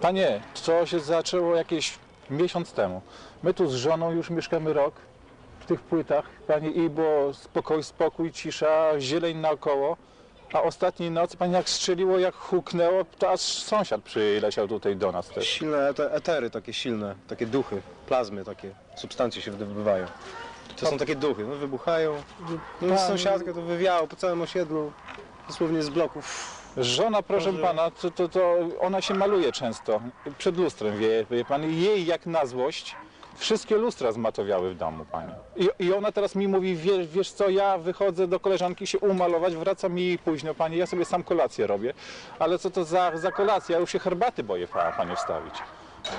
Panie, to się zaczęło jakieś miesiąc temu. My tu z żoną już mieszkamy rok w tych płytach, panie, i było spokój, spokój, cisza, zieleń naokoło. A ostatniej nocy, pani, jak strzeliło, jak huknęło, to aż sąsiad przyleciał tutaj do nas też. Silne ete- etery, takie silne, takie duchy, plazmy, takie substancje się wydobywają. To są takie duchy, no wybuchają. No Pan- sąsiadka to wywiało po całym osiedlu, dosłownie z bloków. Żona, proszę pana, to, to, to ona się maluje często przed lustrem, wie, wie pan. I Jej jak na złość wszystkie lustra zmatowiały w domu, pani. I, I ona teraz mi mówi, wiesz, wiesz co, ja wychodzę do koleżanki się umalować, wracam jej późno, pani, ja sobie sam kolację robię. Ale co to za, za kolację? Ja już się herbaty boję, pa- panie, wstawić.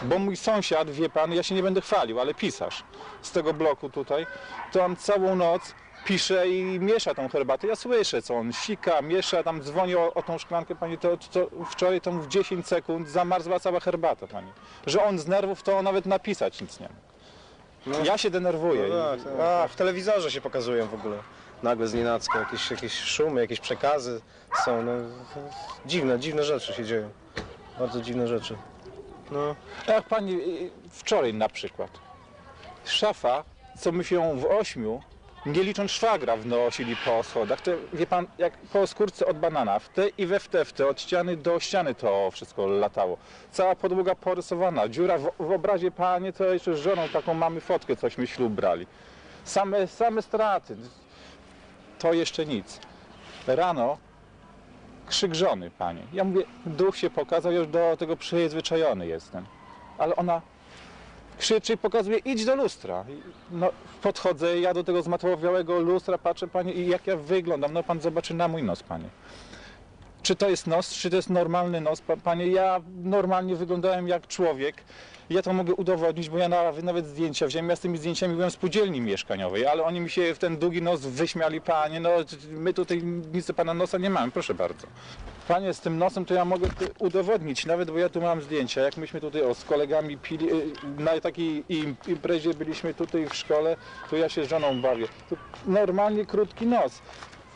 Bo mój sąsiad, wie pan, ja się nie będę chwalił, ale pisarz z tego bloku tutaj, to on całą noc pisze i miesza tą herbatę. Ja słyszę, co on sika, miesza, tam dzwoni o, o tą szklankę, pani, to, to wczoraj tam w 10 sekund zamarzła cała herbata, pani. Że on z nerwów to nawet napisać nic nie mógł. Ja się denerwuję. No tak, tak. A, w telewizorze się pokazują w ogóle. Nagle z nienacka jakieś, jakieś szumy, jakieś przekazy są. No, dziwne, dziwne rzeczy się dzieją. Bardzo dziwne rzeczy. No, Jak pani, y, wczoraj na przykład, szafa, co my się w ośmiu, nie licząc szwagra, wnosili po schodach, to wie pan, jak po skórce od banana, w te i we w te, w te, od ściany do ściany to wszystko latało. Cała podłoga porysowana, dziura w, w obrazie, panie, to jeszcze z żoną taką mamy fotkę, cośmy ślub brali. Same, same straty. To jeszcze nic. Rano krzyk żony, panie. Ja mówię, duch się pokazał, już do tego przyzwyczajony jestem. Ale ona krzyczy i pokazuje, idź do lustra. No, podchodzę, ja do tego zmatowiałego lustra patrzę, panie, i jak ja wyglądam. No, pan zobaczy na mój nos, panie. Czy to jest nos, czy to jest normalny nos, pa- panie? Ja normalnie wyglądałem jak człowiek. Ja to mogę udowodnić, bo ja nawet, zdjęcia wziąłem. Ja z tymi zdjęciami byłem w spółdzielni mieszkaniowej, ale oni mi się w ten długi nos wyśmiali, panie. No, my tutaj nic do pana nosa nie mamy, proszę bardzo. Panie, z tym nosem to ja mogę udowodnić, nawet bo ja tu mam zdjęcia, jak myśmy tutaj o, z kolegami pili, y, na takiej im, imprezie byliśmy tutaj w szkole, to ja się z żoną bawię. Tu normalnie krótki nos.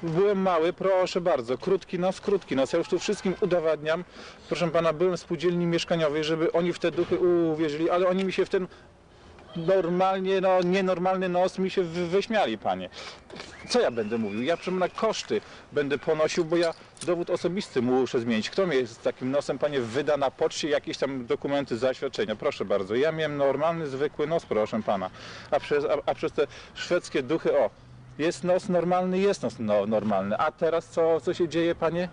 Byłem mały, proszę bardzo, krótki nos, krótki nos. Ja już tu wszystkim udowadniam. Proszę pana, byłem w spółdzielni mieszkaniowej, żeby oni w te duchy uwierzyli, ale oni mi się w ten normalnie, no nienormalny nos mi się wy- wyśmiali, panie. Co ja będę mówił? Ja na koszty będę ponosił, bo ja dowód osobisty muszę zmienić. Kto mnie z takim nosem, panie, wyda na poczcie jakieś tam dokumenty, zaświadczenia? Proszę bardzo. Ja miałem normalny, zwykły nos, proszę pana. A przez, a, a przez te szwedzkie duchy, o, jest nos normalny, jest nos no, normalny. A teraz co, co się dzieje, panie?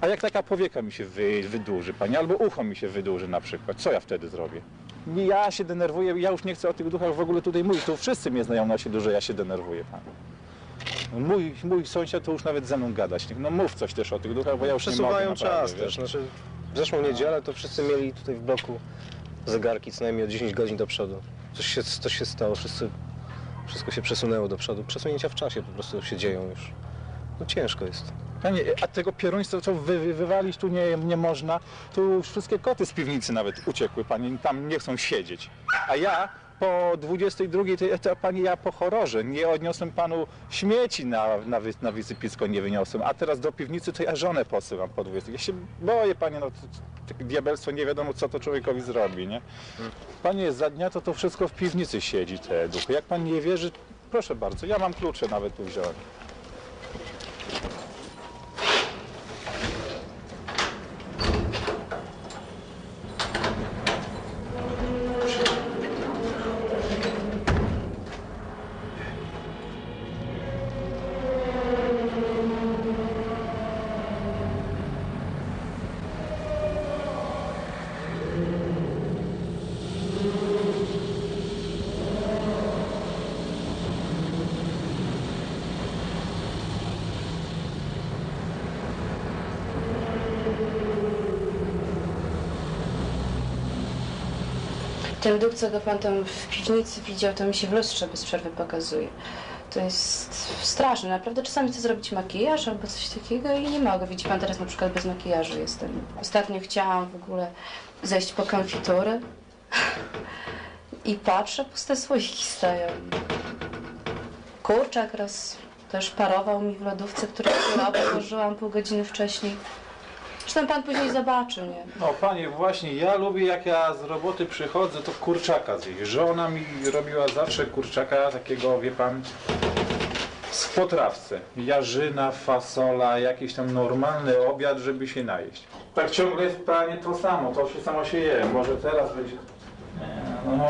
A jak taka powieka mi się wy, wydłuży, panie, albo ucho mi się wydłuży na przykład, co ja wtedy zrobię? Nie, Ja się denerwuję, ja już nie chcę o tych duchach w ogóle tutaj mówić, tu wszyscy mnie znają na siedlu, że ja się denerwuję, panie. Mój, mój sąsiad to już nawet ze mną gadać, no mów coś też o tych duchach, bo ja już nie mogę przesuwają naprawdę, czas wiesz. też. Znaczy, w zeszłą niedzielę to wszyscy mieli tutaj w bloku zegarki co najmniej o 10 godzin do przodu. Coś się, coś się stało, wszyscy, wszystko się przesunęło do przodu. Przesunięcia w czasie po prostu się dzieją już. No ciężko jest. Panie, a tego pieruństwa co wy, wy, wywalić tu nie, nie można, tu już wszystkie koty z piwnicy nawet uciekły, panie, tam nie chcą siedzieć. A ja po 22, to, to pani ja po horrorze, nie odniosłem panu śmieci na, na, wy, na wysypisko, nie wyniosłem, a teraz do piwnicy to ja żonę posyłam po 20. Ja się boję, panie, no to, to, diabelstwo, nie wiadomo co to człowiekowi zrobi, nie? Panie, za dnia to to wszystko w piwnicy siedzi, te duchy. Jak pan nie wierzy, proszę bardzo, ja mam klucze nawet tu wziąłem. Ten duch, co go pan tam w piwnicy widział, to mi się w lustrze bez przerwy pokazuje. To jest straszne. Naprawdę czasami chcę zrobić makijaż albo coś takiego i nie mogę. Widzi pan, teraz na przykład bez makijażu jestem. Ostatnio chciałam w ogóle zejść po konfitury i patrzę, puste słoiki stoją. Kurczak raz też parował mi w lodówce, który surowy włożyłam pół godziny wcześniej. Zresztą pan później zobaczy, nie? No panie, właśnie ja lubię jak ja z roboty przychodzę, to kurczaka zjeść. Żona mi robiła zawsze kurczaka takiego, wie pan, z potrawce. Jarzyna, fasola, jakiś tam normalny obiad, żeby się najeść. Tak ciągle jest panie to samo, to się samo się je. Może teraz będzie... No,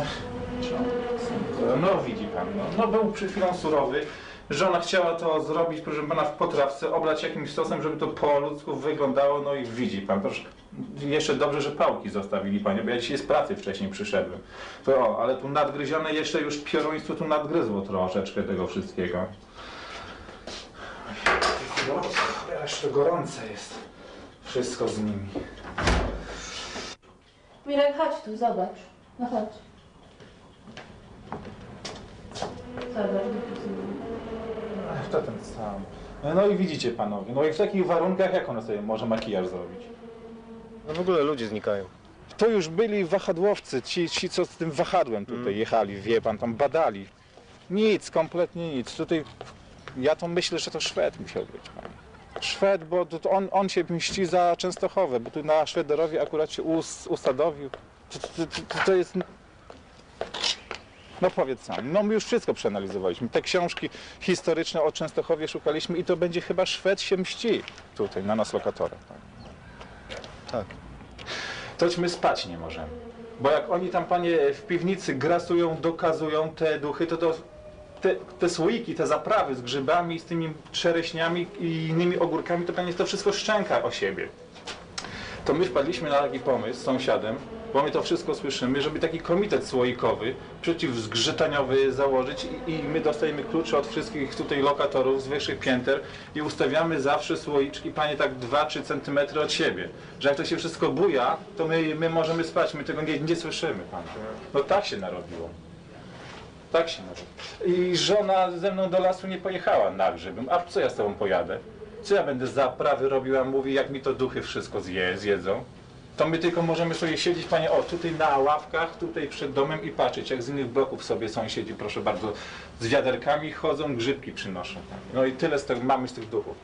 ciągle. no widzi pan, no, no był przed chwilą surowy. Żona chciała to zrobić, proszę pana, w potrawce, oblać jakimś sosem, żeby to po ludzku wyglądało, no i widzi pan, proszę. Jeszcze dobrze, że pałki zostawili panie, bo ja dzisiaj z pracy wcześniej przyszedłem. To o, ale tu nadgryzione jeszcze już pioruństwo tu nadgryzło troszeczkę tego wszystkiego. Aż to gorące jest. Wszystko z nimi. Mirek, chodź tu, zobacz. No chodź. Zobacz, To ten sam. No i widzicie panowie, no i w takich warunkach jak ona sobie może makijaż zrobić? No w ogóle ludzie znikają. To już byli wahadłowcy, ci, ci co z tym wahadłem tutaj jechali, wie pan, tam badali. Nic, kompletnie nic. Tutaj ja to myślę, że to Szwed musiał być. Panie. Szwed, bo to on, on się mści za Częstochowę, bo tu na Szwederowie akurat się us, usadowił. To, to, to, to jest... No powiedz sam, no my już wszystko przeanalizowaliśmy. Te książki historyczne o Częstochowie szukaliśmy i to będzie chyba Szwed się mści tutaj na nas. Panie. Tak. Toć my spać nie możemy. Bo jak oni tam, panie, w piwnicy grasują, dokazują te duchy, to, to te, te słoiki, te zaprawy z grzybami, z tymi czereśniami i innymi ogórkami, to panie, to wszystko szczęka o siebie. To my wpadliśmy na taki pomysł z sąsiadem, bo my to wszystko słyszymy, żeby taki komitet słoikowy, przeciwzgrzytaniowy założyć i, i my dostajemy klucze od wszystkich tutaj lokatorów z wyższych pięter i ustawiamy zawsze słoiczki, panie, tak 2-3 centymetry od siebie. Że jak to się wszystko buja, to my, my możemy spać, my tego nie, nie słyszymy, pan. No tak się narobiło. Tak się narobiło. I żona ze mną do lasu nie pojechała na grzybem. A co ja z tobą pojadę? Co ja będę zaprawy robiła? Mówi, jak mi to duchy wszystko zje, zjedzą. To my tylko możemy sobie siedzieć, panie, o, tutaj na ławkach, tutaj przed domem i patrzeć, jak z innych bloków sobie sąsiedzi, proszę bardzo, z wiaderkami chodzą, grzybki przynoszą. No i tyle z tego mamy z tych duchów.